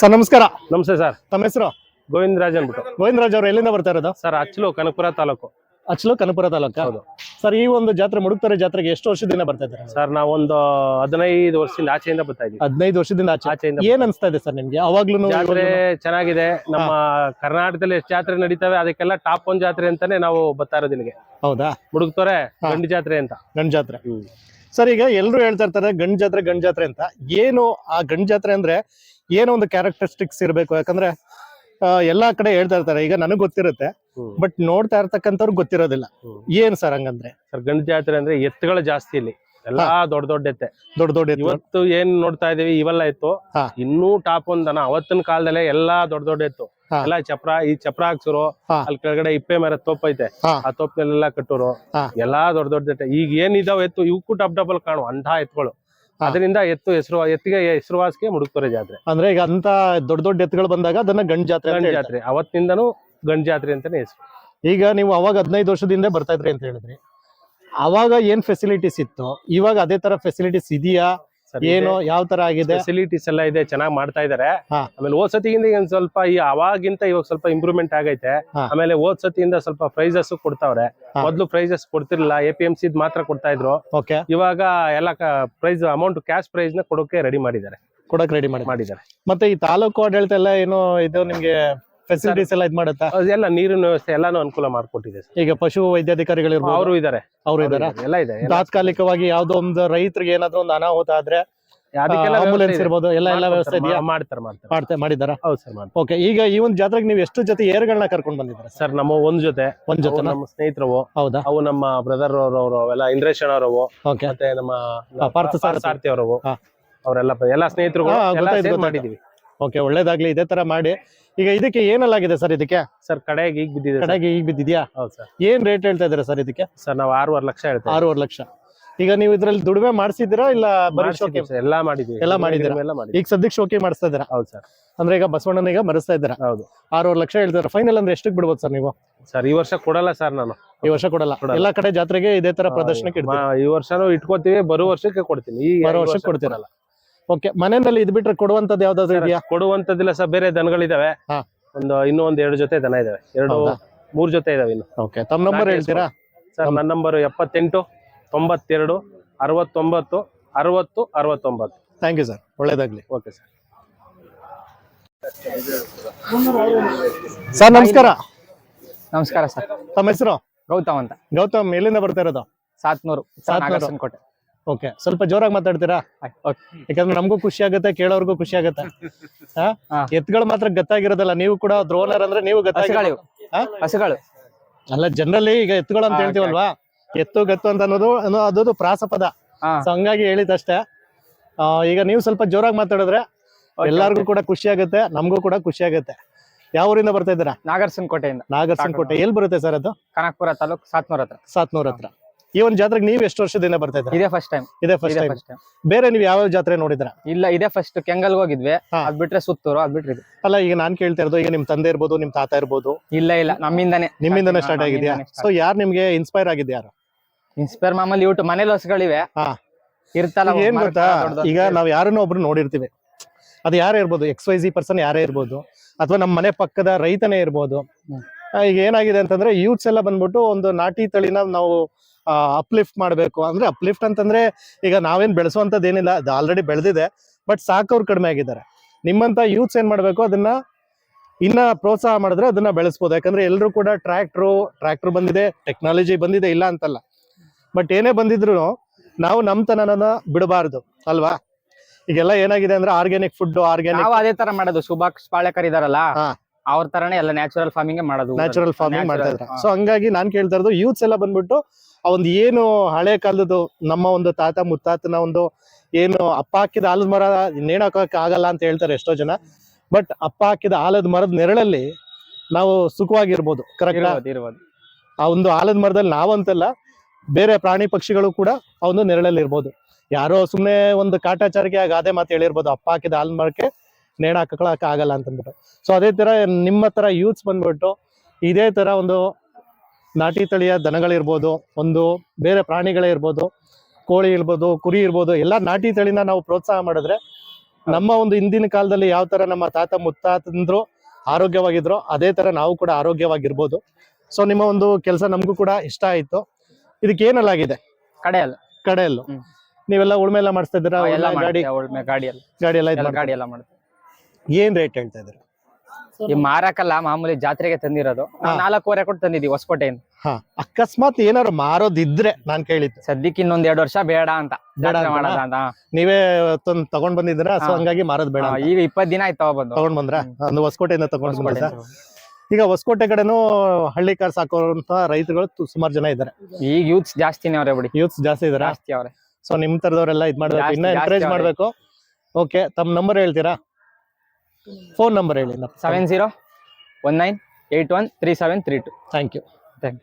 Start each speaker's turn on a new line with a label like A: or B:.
A: Sir ನಮಸ್ಕಾರ.
B: ನಮಸ್ತೆ sir.
A: ತಮ್ಮ ಹೆಸರು?
B: ಗೋವಿಂದ ರಾಜ್ ಅಂದ್ಬಿಟ್ಟು.
A: ಗೋವಿಂದರಾಜ್ ಅವ್ರು ಎಲ್ಲಿಂದ ಬರ್ತಾ ಇರೋದು?
B: ಸರ್ ಅಚ್ಚಲು ಕನಕಪುರ ತಾಲೂಕು.
A: ಅಚ್ಚಲು ಕನಪುರ ತಾಲೂಕು?
B: ಹೌದು.
A: ಸರ್ ಈ ಒಂದು ಜಾತ್ರೆ ಮುಡುಕ್ತಾರೆ ಜಾತ್ರೆಗೆ ಎಷ್ಟು ವರ್ಷದಿಂದ ಬರ್ತಾ ಇದ್ದಾರೆ?
B: ಸರ್ ನಾವೊಂದು ಹದಿನೈದು ವರ್ಷದಿಂದ ಆಚೆಯಿಂದ ಬರ್ತಾ ಇದ್ದೀವಿ
A: ಹದಿನೈದು ವರ್ಷದಿಂದ ಆಚೆ.
B: ಆಚೆಯಿಂದ
A: ಏನ್ ಅನ್ಸ್ತಾ ಇದೆ ಸರ್ ನಿಮ್ಗೆ? ಅವಾಗ್ಲೂ
B: ಜಾತ್ರೆ ಚೆನ್ನಾಗಿದೆ. ನಮ್ಮ ಕರ್ನಾಟಕದಲ್ಲಿ ಎಷ್ಟು ಜಾತ್ರೆ ನಡೀತವೆ ಅದಕ್ಕೆಲ್ಲ ಟಾಪ್ ಒಂದ್ ಜಾತ್ರೆ ಅಂತಾನೆ ನಾವು ಬರ್ತಾ ಇರೋದು ನಿಮಗೆ
A: ಹೌದಾ?
B: ಮುಡುಕ್ತಾರೆ
A: ಗಂಡ್
B: ಗಂಡು ಜಾತ್ರೆ ಅಂತ.
A: ಗಂಡ್ ಜಾತ್ರೆ. ಸರ್ ಈಗ ಎಲ್ರು ಹೇಳ್ತಾ ಇರ್ತಾರೆ ಗಂಡ್ ಜಾತ್ರೆ ಗಂಡ್ ಜಾತ್ರೆ ಅಂತ. ಏನು ಆ ಗಂಡ್ ಜಾತ್ರೆ ಅಂದ್ರೆ ಏನೋ ಒಂದು ಕ್ಯಾರೆಕ್ಟರಿಸ್ಟಿಕ್ಸ್ ಇರಬೇಕು ಯಾಕಂದ್ರೆ ಎಲ್ಲಾ ಕಡೆ ಹೇಳ್ತಾ ಇರ್ತಾರೆ ಈಗ ನನಗ್ ಗೊತ್ತಿರುತ್ತೆ ಬಟ್ ನೋಡ್ತಾ ಇರ್ತಕ್ಕಂಥವ್ರು ಗೊತ್ತಿರೋದಿಲ್ಲ. ಏನ್ ಸರ್ ಹಂಗಂದ್ರೆ
B: ಸರ್ ಗಂಡ ಜಾತ್ರೆ ಅಂದ್ರೆ ಎತ್ತುಗಳ ಜಾಸ್ತಿ ಇಲ್ಲಿ ಎಲ್ಲಾ ದೊಡ್ಡ ದೊಡ್ಡ ಎತ್ತೆ
A: ದೊಡ್ಡ ದೊಡ್ಡ.
B: ಇವತ್ತು ಏನ್ ನೋಡ್ತಾ ಇದೀವಿ ಇವೆಲ್ಲ
A: ಇತ್ತು.
B: ಇನ್ನೂ ಟಾಪ್ ಒಂದನ ಅವತ್ತಿನ ಕಾಲದಲ್ಲೇ ಎಲ್ಲಾ ದೊಡ್ಡ ದೊಡ್ಡ ಎತ್ತು. ಎಲ್ಲ ಚಪ್ರ ಈ ಚಪ್ರ ಹಾಕ್ಸೋರು. ಅಲ್ಲಿ ಕೆಳಗಡೆ ಇಪ್ಪೆ ಮರ ತೋಪ್ ಐತೆ. ಆ ತೋಪ್ನೆಲ್ಲ ಕಟ್ಟೋರು. ಎಲ್ಲಾ ದೊಡ್ಡ ದೊಡ್ಡ ಎತ್ತೆ ಈಗ ಏನ್ ಇದಾವ ಎತ್ತು ಇವಕ್ಕೂ ಡಬ್ ಡಬಲ್ ಕಾಣು ಅಂತ ಎತ್ತುಗಳು. ಅದರಿಂದ ಎತ್ತು ಹೆಸರು ಎತ್ತಿಗೆ ಹೆಸರುವಾಸಿಗೆ ಮುಡುಕ್ತಾರೆ ಜಾತ್ರೆ.
A: ಅಂದ್ರೆ ಈಗ ಅಂತ ದೊಡ್ಡ ದೊಡ್ಡ ಎತ್ತುಗಳು ಬಂದಾಗ ಅದನ್ನ ಗಂಡ್ ಜಾತ್ರೆ
B: ಗಂಡ್. ಜಾತ್ರೆ ಅವತ್ತಿಂದನು ಗಂಡ್ ಜಾತ್ರೆ ಅಂತಾನೆ ಹೆಸರು.
A: ಈಗ ನೀವು ಅವಾಗ ಹದಿನೈದು ವರ್ಷದಿಂದ ಬರ್ತಾ ಇದ್ರಿ ಅಂತ ಹೇಳಿದ್ರಿ. ಅವಾಗ ಏನ್ ಫೆಸಿಲಿಟೀಸ್ ಇತ್ತು? ಇವಾಗ ಅದೇ ತರ ಫೆಸಿಲಿಟೀಸ್ ಇದೆಯಾ? ಏನು ಯಾವ ತರ ಆಗಿದೆ?
B: ಫೆಸಿಲಿಟೀಸ್ ಎಲ್ಲ ಇದೆ ಚೆನ್ನಾಗಿ ಮಾಡ್ತಾ ಇದಾರೆ. ಆಮೇಲೆ ಹೋದ್ ಸತಿಗಿಂತ ಈಗ ಸ್ವಲ್ಪ ಈ ಅವಾಗಿಂತ ಇವಾಗ ಸ್ವಲ್ಪ ಇಂಪ್ರೂವ್ಮೆಂಟ್ ಆಗೈತೆ. ಆಮೇಲೆ ಹೋದ್ ಸತಿಯಿಂದ ಸ್ವಲ್ಪ ಪ್ರೈಸಸ್ ಕೊಡ್ತಾವ್ರೆ. ಮೊದ್ಲು ಪ್ರೈಸಸ್ ಕೊಡ್ತಿರ್ಲಿಲ್ಲ ಎ ಪಿ ಎಂ ಸಿ ಮಾತ್ರ ಕೊಡ್ತಾ ಇದ್ರು.
A: ಓಕೆ.
B: ಇವಾಗ ಎಲ್ಲ ಪ್ರೈಸ್ ಅಮೌಂಟ್ ಕ್ಯಾಶ್ ಪ್ರೈಸ್ನ ಕೊಡೋಕೆ ರೆಡಿ ಮಾಡಿದ್ದಾರೆ.
A: ಕೊಡಕ್ ರೆಡಿ ಮಾಡಿ
B: ಮಾಡಿದ್ದಾರೆ.
A: ಮತ್ತೆ ಈ ತಾಲೂಕು ಆಡಳಿತ ಎಲ್ಲ ಏನು ಇದು ನಿಮ್ಗೆ ಫೆಸಿಲಿಟೀಸ್ ಎಲ್ಲ ಇದ್ ಮಾಡುತ್ತಾ?
B: ಅದೆಲ್ಲ ನೀರಿನ ವ್ಯವಸ್ಥೆ ಎಲ್ಲಾನು ಅನುಕೂಲ ಮಾಡಿಕೊಟ್ಟಿದೆ
A: ಈಗ ಪಶು ವೈದ್ಯಾಧಿಕಾರಿಗಳು
B: ಅವರು ಇದ್ದಾರೆ
A: ಅವರು ಇದ್ದಾರೆ
B: ಎಲ್ಲ ಇದೆ
A: ತಾತ್ಕಾಲಿಕವಾಗಿ ಯಾವ್ದೋ ಒಂದು ರೈತರಿಗೆ ಏನಾದ್ರು ಒಂದು ಅನಾಹುತ ಆದ್ರೆ ಆಂಬುಲೆನ್ಸ್. ಇರ್ಬೋದು ಎಲ್ಲ ಎಲ್ಲ ವ್ಯವಸ್ಥೆ
B: ಮಾಡ್ತಾರೆ,
A: ಇದೆಯಾ
B: ಮಾಡ್ತಾರೆ ಮಾಡ್ತಾರೆ.
A: ಮಾಡ್ತಾ ಮಾಡಿದಾರ?
B: ಹೌದು ಸರ್ ಮಾಡಿ
A: ಓಕೆ ಈಗ ಈ ಒಂದು ಜಾತ್ರೆಗೆ ನೀವು ಎಷ್ಟು ಜೊತೆ ಏರ್ಗಳನ್ನ ಕರ್ಕೊಂಡು ಬಂದಿದ್ದೀರಾ
B: ಸರ್? ನಮ್ಮ ಒಂದ್ ಜೊತೆ
A: ಒಂದ್ ಜೊತೆ
B: ನಮ್ಮ ಸ್ನೇಹಿತರವು
A: ಹೌದಾ?
B: ಅವು ನಮ್ಮ ಬ್ರದರ್ ಅವರು ಅವೆಲ್ಲ ಇಂದ್ರೇಶನ್ ಅವರವು ಮತ್ತೆ ನಮ್ಮ
A: ಪಾರ್ಥ ಸಾರಥಿ.
B: ಅವರವು. ಅವರೆಲ್ಲ ಎಲ್ಲ ಸ್ನೇಹಿತರು ಎಲ್ಲ. ಮಾಡಿದೀವಿ.
A: ಓಕೆ ಒಳ್ಳೇದಾಗ್ಲಿ ಇದೇ ತರ ಮಾಡಿ. ಈಗ ಇದಕ್ಕೆ ಏನಲ್ಲಾಗಿದೆ ಸರ್ ಇದಕ್ಕೆ?
B: ಸರ್ ಕಡೆಗೆ ಈಗ ಬಿದ್ದಿದೆ.
A: ಕಡೆಗೆ ಈಗ ಬಿದ್ದಿದ್ಯಾ?
B: ಹೌದು ಸರ್.
A: ಏನ್ ರೇಟ್ ಹೇಳ್ತಾ ಇದ್ದೀರಾ ಸರ್ ಇದಕ್ಕೆ?
B: ಸರ್ ನಾವು ಆರೂವರೆ ಲಕ್ಷ ಹೇಳ್ತೀವಿ
A: ಆರೂವರೆ ಲಕ್ಷ. ಈಗ ನೀವು ಇದ್ರಲ್ಲಿ ದುಡಿಮೆ ಮಾಡಿಸಿದ್ದೀರಾ ಇಲ್ಲ ಬರೀ ಶೋಕಿ
B: ಮಾಡ್ಸಿದೀವಿ ಎಲ್ಲಾ ಮಾಡಿದೀವಿ
A: ಎಲ್ಲ ಮಾಡಿದ್ದೀರಾ?
B: ಎಲ್ಲ
A: ಈಗ ಸದ್ಯಕ್ಕೆ ಶೋಕಿ ಮಾಡಿಸ್ತಾ ಇದ್ದೀರಾ?
B: ಹೌದು ಸರ್.
A: ಅಂದ್ರೆ ಈಗ ಬಸವಣ್ಣನ ಈಗ ಮರೆಸ್ತಾ ಇದ್ದೀರಾ?
B: ಹೌದು.
A: ಆರೂವರೆ ಲಕ್ಷ ಹೇಳ್ತಾರೆ ಫೈನಲ್ ಅಂದ್ರೆ ಎಷ್ಟಕ್ಕೆ ಬಿಡ್ಬೋದು ಸರ್ ನೀವು?
B: ಸರ್ ಈ ವರ್ಷ ಕೊಡಲ್ಲ ಸರ್ ನಾನು.
A: ಈ ವರ್ಷ ಕೊಡಲ್ಲ. ಎಲ್ಲ ಕಡೆ ಜಾತ್ರೆಗೆ ಇದೇ ತರ ಪ್ರದರ್ಶನಕ್ಕೆ
B: ಈ ವರ್ಷನೂ ಇಟ್ಕೋತೀವಿ ಬರೋ ವರ್ಷಕ್ಕೆ ಕೊಡ್ತೀನಿ. ಈ
A: ಬರೋ ವರ್ಷಕ್ಕೆ
B: ಕೊಡ್ತೀರಲ್ಲ.
A: ಓಕೆ ಮನೆಯಲ್ಲಿ ಇದ್ ಬಿಟ್ರೆ ಕೊಡುವಂತದ್ದು ಯಾವ್ದಾದ್ರು ಇದೆಯಾ?
B: ಕೊಡುವಂತದಿಲ್ಲ ಸರ್ ಬೇರೆ ದನಗಳಿದಾವೆ.
A: ಹಾ.
B: ಒಂದು ಇನ್ನೂ ಒಂದ್ ಎರಡು ಜೊತೆ ದನ ಇದಾವೆ. ಎರಡು
A: ಹೌದಾ?
B: ಮೂರ್ ಜೊತೆ ಇದಾವೆ ಇನ್ನು.
A: ಓಕೆ ತಮ್ಮ ನಂಬರ್ ಹೇಳ್ತೀರಾ?
B: ಸರ್ ನನ್ನ ನಂಬರ್ ಎಪ್ಪತ್ತೆಂಟು ತೊಂಬತ್ತೆರಡು ಅರವತ್ತೊಂಬತ್ತು ಅರವತ್ತು ಅರವತ್ತೊಂಬತ್ತು.
A: ಥ್ಯಾಂಕ್ ಯು ಸರ್ ಒಳ್ಳೇದಾಗ್ಲಿ.
B: ಓಕೆ ಸರ್
A: ಸರ್ ನಮಸ್ಕಾರ.
C: ನಮಸ್ಕಾರ ಸರ್
A: ತಮ್ಮ ಹೆಸರು?
C: ಗೌತಮ್ ಅಂತ.
A: ಗೌತಮ್ ಎಲ್ಲಿಂದ ಬರ್ತಾ ಇರೋದು?
C: ಸಾತ್ನೂರು
A: ಸಾತ್ನೂರು.
C: ನಾಗರಸನಕೋಟೆ.
A: ಓಕೆ ಸ್ವಲ್ಪ ಜೋರಾಗಿ ಮಾತಾಡ್ತೀರಾ? ಯಾಕಂದ್ರೆ ನಮಗೂ ಖುಷಿ ಆಗುತ್ತೆ ಕೇಳೋರ್ಗೂ ಖುಷಿ ಆಗುತ್ತೆ. ಎತ್ತುಗಳು ಮಾತ್ರ ಗತ್ತಾಗಿರೋದಲ್ಲ ನೀವು ಕೂಡ ದ್ರೋಣರ್ ಅಂದ್ರೆ ನೀವು
C: ಹಸುಗಳು.
A: ಗತ್ತಾಗಿ ಹಾ?
C: ಹಸುಗಳು.
A: ಅಲ್ಲ ಜನರಲಿ ಈಗ ಎತ್ತುಗಳು ಅಂತ ಹೇಳ್ತೀವಲ್ವಾ? ಎತ್ತು ಗತ್ತು ಅಂತ ಅನ್ನೋದು ಅನ್ನೋ- ಅದು ಪ್ರಾಸಪದ. ಸೊ ಹಂಗಾಗಿ ಹೇಳಿದಷ್ಟೇ. ಈಗ ನೀವು ಸ್ವಲ್ಪ ಜೋರಾಗಿ ಮಾತಾಡಿದ್ರೆ ಎಲ್ಲಾರ್ಗು ಕೂಡ ಖುಷಿ ಆಗುತ್ತೆ ನಮಗೂ ಕೂಡ ಖುಷಿ ಆಗುತ್ತೆ. ಯಾವ ಊರಿಂದ ಬರ್ತಾ ಇದ್ದೀರಾ?
C: ನಾಗರ್ಸನ್
A: ಕೋಟೆ ಎಲ್ಲಿ ಬರುತ್ತೆ ಸರ್ ಅದು?
C: ಕನಕಪುರ ತಾಲೂಕ್ ಸಾತ್ನೂರ್ ಹತ್ರ.
A: ಸಾತ್ನೂರ ಹತ್ರ. ಈ ಒಂದು ಜಾತ್ರೆಗೆ ನೀವು ಎಷ್ಟು ವರ್ಷದಿಂದ ಬರ್ತಾ ಇದ್ದೀರಾ?
C: ಇದೇ ಫಸ್ಟ್ ಟೈಮ್
A: ಇದೇ ಫಸ್ಟ್
C: ಇದೇ
A: ಟೈಮ್
C: ಫಸ್ಟ್ ಟೈಮ್
A: ಬೇರೆ ನೀವು ಯಾವ ಜಾತ್ರೆ ನೋಡಿದ್ರ
C: ಇಲ್ಲ ಇದೇ ಫಸ್ಟ್ ಕೆಂಗಲ್ ಹೋಗಿದ್ವಿ.
A: ಹಾ.
C: ಅದ್ ಬಿಟ್ರೆ ಸುತ್ತೂರು ಅದ್ ಬಿಟ್ರೆ ಇದು.
A: ಅಲ್ಲ ಈಗ ನಾನ್ ಕೇಳ್ತಾ ಇರೋದು ಈಗ ನಿಮ್ ತಂದೆ ಇರ್ಬೋದು ನಿಮ್ ತಾತ ಇರ್ಬೋದು.
C: ಇಲ್ಲ ಇಲ್ಲ ನಮ್ಮಿಂದಾನೆ
A: ನಿಮ್ಮಿಂದನೇ ಸ್ಟಾರ್ಟ್ ಆಗಿದ್ಯಾ? ಸೊ ಯಾರು ನಿಮ್ಗೆ ಇನ್ಸ್ಪೈರ್ ಆಗಿದ್ಯಾ ಯಾರು?
C: ಇನ್ಸ್ಪೈರ್ ಮಾಮೂಲಿ ಯೂಟ್ಯೂಬ್ ಮನೆ ಲೋಸ್ಗಳಿವೆ
A: ಹಾ.
C: ಇರ್ತಲ್ಲ
A: ಈಗ ಏನ್ ಗೊತ್ತಾ? ಈಗ ನಾವ್ ಯಾರನ್ನೋ ಒಬ್ರು ನೋಡಿರ್ತೀವಿ. ಅದು ಯಾರೇ ಇರ್ಬೋದು ಎಕ್ಸ್ ವೈ ಜಿ ಪರ್ಸನ್ ಯಾರೇ ಇರ್ಬೋದು ಅಥವಾ ನಮ್ಮ ಮನೆ ಪಕ್ಕದ ರೈತನೇ ಇರ್ಬೋದು
C: ಹ್ಮ್.
A: ಈಗ ಏನಾಗಿದೆ ಅಂತಂದ್ರೆ ಯೂತ್ಸ್ ಎಲ್ಲ ಬಂದ್ಬಿಟ್ಟು ಒಂದು ನಾಟಿ ತಳಿನ ನಾವು ಅಪ್ಲಿಫ್ಟ್ ಮಾಡಬೇಕು. ಅಂದ್ರೆ ಅಪ್ಲಿಫ್ಟ್ ಅಂತಂದ್ರೆ ಈಗ ನಾವೇನ್ ಬೆಳೆಸುವಂತದ್ದು ಏನಿಲ್ಲ ಅದು ಆಲ್ರೆಡಿ ಬೆಳೆದಿದೆ ಬಟ್ ಸಾಕವ್ರು ಕಡಿಮೆ ಆಗಿದ್ದಾರೆ. ನಿಮ್ಮಂತ ಯೂತ್ಸ್ ಏನ್ ಮಾಡಬೇಕು ಅದನ್ನ ಇನ್ನ ಪ್ರೋತ್ಸಾಹ ಮಾಡಿದ್ರೆ ಅದನ್ನ ಬೆಳೆಸ್ಬೋದು. ಯಾಕಂದ್ರೆ ಎಲ್ಲರೂ ಕೂಡ ಟ್ರ್ಯಾಕ್ಟ್ರು ಟ್ರ್ಯಾಕ್ಟರ್ ಬಂದಿದೆ ಟೆಕ್ನಾಲಜಿ ಬಂದಿದೆ ಇಲ್ಲ ಅಂತಲ್ಲ. ಬಟ್ ಏನೇ ಬಂದಿದ್ರು ನಾವು ನಮ್ತನನ ಬಿಡಬಾರ್ದು ಅಲ್ವಾ? ಈಗೆಲ್ಲ ಏನಾಗಿದೆ ಅಂದ್ರೆ ಆರ್ಗ್ಯಾನಿಕ್ ಫುಡ್ ಆರ್ಗ್ಯಾನಿಕ್
C: ನಾವು ಅದೇ ತರ ಮಾಡೋದು ಸುಭಾಷ್ ಪಾಳೇಕರ್ ಇದಾರಲ್ಲ.
A: ಹಾ.
C: ಅವ್ರ ತರನೇ ಎಲ್ಲ ನ್ಯಾಚುರಲ್ ಫಾರ್ಮಿಂಗ್ ಮಾಡೋದು
A: ನ್ಯಾಚುರಲ್ ಫಾರ್ಮಿಂಗ್ ಮಾಡ್ತಾ ಇದ್ದಾರೆ. ಸೊ ಹಂಗಾಗಿ ನಾನ್ ಕೇಳ್ತಾ ಇರೋದು ಯೂತ್ಸ್ ಎಲ್ಲ ಬಂದ್ಬಿಟ್ಟು ಆ ಒಂದು ಏನು ಹಳೆ ಕಾಲದ್ದು ನಮ್ಮ ಒಂದು ತಾತ ಮುತ್ತಾತನ ಒಂದು ಏನು ಅಪ್ಪ ಹಾಕಿದ ಆಲದ ಮರ ನೇಣಾಕಕ್ ಆಗಲ್ಲ ಅಂತ ಹೇಳ್ತಾರೆ ಎಷ್ಟೋ ಜನ. ಬಟ್ ಅಪ್ಪ ಹಾಕಿದ ಆಲದ ಮರದ ನೆರಳಲ್ಲಿ ನಾವು ಸುಖವಾಗಿರ್ಬೋದು ಕರೆಕ್ಟ್ ಆ ಒಂದು ಆಲದ ಮರದಲ್ಲಿ ನಾವಂತಲ್ಲ ಬೇರೆ ಪ್ರಾಣಿ ಪಕ್ಷಿಗಳು ಕೂಡ ಆ ಒಂದು ನೆರಳಲ್ಲಿ ಇರ್ಬೋದು ಯಾರೋ ಸುಮ್ಮನೆ ಒಂದು ಕಾಟಾಚಾರಿಗೆ ಆ ಗಾದೆ ಮಾತು ಹೇಳಿರ್ಬೋದು ಅಪ್ಪ ಹಾಕಿದ ಆಲದ ಮರಕ್ಕೆ ನೇಣ ಹಾಕಕ್ ಆಗಲ್ಲ ಅಂತಂದ್ಬಿಟ್ಟು. ಸೊ ಅದೇ ತರ ನಿಮ್ಮ ತರ ಯೂತ್ಸ್ ಬಂದ್ಬಿಟ್ಟು ಇದೇ ತರ ಒಂದು ನಾಟಿ ತಳಿಯ ದನಗಳಿರ್ಬೋದು ಒಂದು ಬೇರೆ ಪ್ರಾಣಿಗಳೇ ಇರ್ಬೋದು ಕೋಳಿ ಇರ್ಬೋದು ಕುರಿ ಇರ್ಬೋದು ಎಲ್ಲ ನಾಟಿ ತಳಿನ ನಾವು ಪ್ರೋತ್ಸಾಹ ಮಾಡಿದ್ರೆ ನಮ್ಮ ಒಂದು ಹಿಂದಿನ ಕಾಲದಲ್ಲಿ ಯಾವ ತರ ನಮ್ಮ ತಾತ ಮುತ್ತಾತಂದ್ರು ಆರೋಗ್ಯವಾಗಿದ್ರು ಅದೇ ತರ ನಾವು ಕೂಡ ಆರೋಗ್ಯವಾಗಿರ್ಬೋದು. ಸೊ ನಿಮ್ಮ ಒಂದು ಕೆಲಸ ನಮಗೂ ಕೂಡ ಇಷ್ಟ ಆಯ್ತು. ಇದಕ್ಕೆ ಏನಲ್ಲಾಗಿದೆ
C: ಕಡೆಯಲ್ಲ.
A: ಕಡೆಯಲ್ಲು. ನೀವೆಲ್ಲ ಉಳ್ಮೆ ಎಲ್ಲ ಮಾಡಿಸ್ತಾ ಇದ್ದೀರಾ? ಗಾಡಿ
C: ಗಾಡಿಯಲ್ಲಿ.
A: ಗಾಡಿ ಎಲ್ಲ
C: ಗಾಡಿ ಎಲ್ಲ ಮಾಡ್ತೀವಿ?
A: ಏನ್ ರೇಟ್ ಹೇಳ್ತಾ ಇದ್ರು
C: ಈ ಮಾರಕಲ್ಲ ಮಾಮೂಲಿ ಜಾತ್ರೆಗೆ ತಂದಿರೋದು. ನಾಲ್ಕೂವರೆ ಕೊಟ್ಟು ತಂದಿದ್ದೀವಿ ಹೊಸಕೋಟೆಯಿಂದ.
A: ಹಾ ಅಕಸ್ಮಾತ್ ಏನಾದ್ರು ಮಾರೋದಿದ್ರೆ ನಾನ್ ಕೇಳಿದ್ದೆ.
C: ಸದ್ಯಕ್ಕೆ ಇನ್ನೊಂದ್ ಎರಡು ವರ್ಷ ಬೇಡ ಅಂತ.
A: ಬೇಡ
C: ಜಾತ್ರೆ ಮಾಡೋದ ಅಂತ.
A: ನೀವೇ ತಂದ್ ತಗೊಂಡ್ ಬಂದಿದ್ದೀರಾ? ಸೊ. ಹಂಗಾಗಿ ಮಾರೋದ್ ಬೇಡ
C: ಹಾ,
A: ಅಂತ.
C: ಈಗ ಇಪ್ಪತ್ ದಿನ ಆಯ್ತು ಬಂದು
A: ತಗೊಂಡ್ ಬಂದ್ರ? ಒಂದು ಹೊಸಕೋಟೆಯಿಂದ ತಗೊಂಡ್ ಬಂದ್ರ ಈಗ ಹೊಸಕೋಟೆ ಕಡೆನೂ ಹಳ್ಳಿ ಕಾರ್ ಸಾಕುವಂತ ರೈತರುಗಳು ಸುಮಾರು ಜನ ಇದ್ದಾರೆ.
C: ಈಗ ಯೂತ್ಸ್ ಜಾಸ್ತಿನೇ ಅವ್ರೆ ಬಿಡಿ.
A: ಯೂತ್ಸ್ ಜಾಸ್ತಿ ಇದಾರೆ
C: ಜಾಸ್ತಿ ಅವ್ರೆ.
A: ಸೊ ನಿಮ್ ತರದವರೆಲ್ಲ ಇದ್ ಮಾಡ್ಬೇಕು.
C: ಜಾಸ್ತಿ,
A: ಇನ್ನ
C: ಜಾಸ್ತಿ
A: ಎನ್ಕರೇಜ್
C: ಅವ್ರೆ.
A: ಮಾಡ್ಬೇಕು. ಓಕೆ ತಮ್ಮ ನಂಬರ್ ಹೇಳ್ತೀರಾ? ಫೋನ್ ನಂಬರ್ ಹೇಳಿ
C: seven zero one nine eight one three seven three two
A: thank you
C: thank